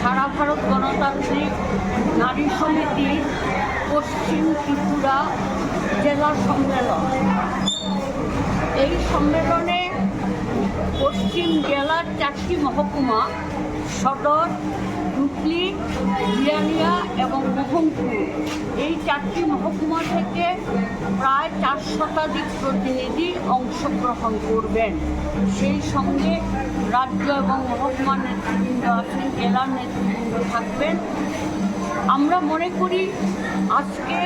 সারা ভারত গণতান্ত্রিক নারী সমিতি, পশ্চিম ত্রিপুরা জেলা সম্মেলন। এই সম্মেলনে পশ্চিম জেলার চারটি মহকুমা, সদর, হুগলি বিয়ানিয়া এবং এই চারটি মহকুমা থেকে প্রায় চার শতাধিক প্রতিনিধি অংশগ্রহণ করবেন। সেই সঙ্গে রাজ্য এবং মহকুমা নেতৃবৃন্দ আছেন জেলার নেতৃবৃন্দ থাকবেন। আমরা মনে করি আজকে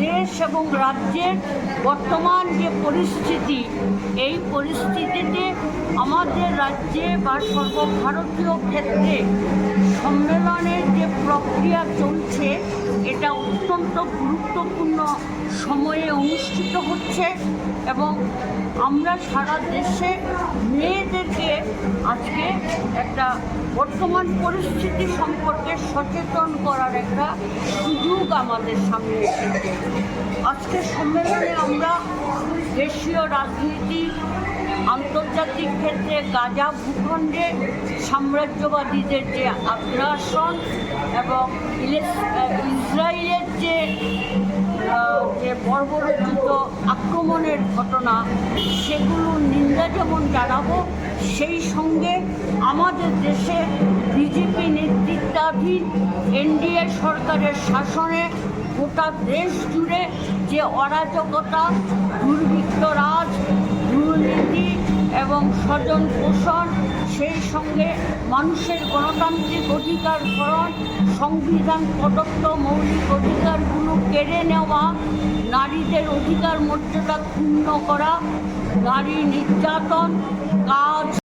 দেশ এবং রাজ্যের বর্তমান যে পরিস্থিতি, এই পরিস্থিতিতে আমাদের রাজ্যে বা সর্বভারতীয় ক্ষেত্রে সম্মেলনের যে প্রক্রিয়া চলছে এটা অত্যন্ত গুরুত্বপূর্ণ সময়ে অনুষ্ঠিত হচ্ছে এবং আমরা সারা দেশে মেয়েদেরকে আজকে একটা বর্তমান পরিস্থিতি সম্পর্কে সচেতন করার একটা সুযোগ আমাদের সামনে এসেছে। আজকে সম্মেলনে আমরা দেশীয় রাজনীতি আন্তর্জাতিক ক্ষেত্রে গাজা ভূখণ্ডে সাম্রাজ্যবাদীদের যে আগ্রাসন এবং ইসরায়েলের যে যে বর্বরচিত আক্রমণের ঘটনা, সেগুলো নিন্দা যেমন জানাব, সেই সঙ্গে আমাদের দেশে বিজেপি নেতৃত্বাধীন এনডিএ সরকারের শাসনে গোটা দেশ জুড়ে যে অরাজকতা দুর্বৃত্ত রাজ দুর্নীতি এবং স্বজন পোষণ, সেই সঙ্গে মানুষের গণতান্ত্রিক অধিকার হরণ, সংবিধান প্রদত্ত মৌলিক অধিকারগুলো কেড়ে নেওয়া, নারীদের অধিকার মর্যাদা ক্ষুণ্ণ করা, নারী নির্যাতন, কাজ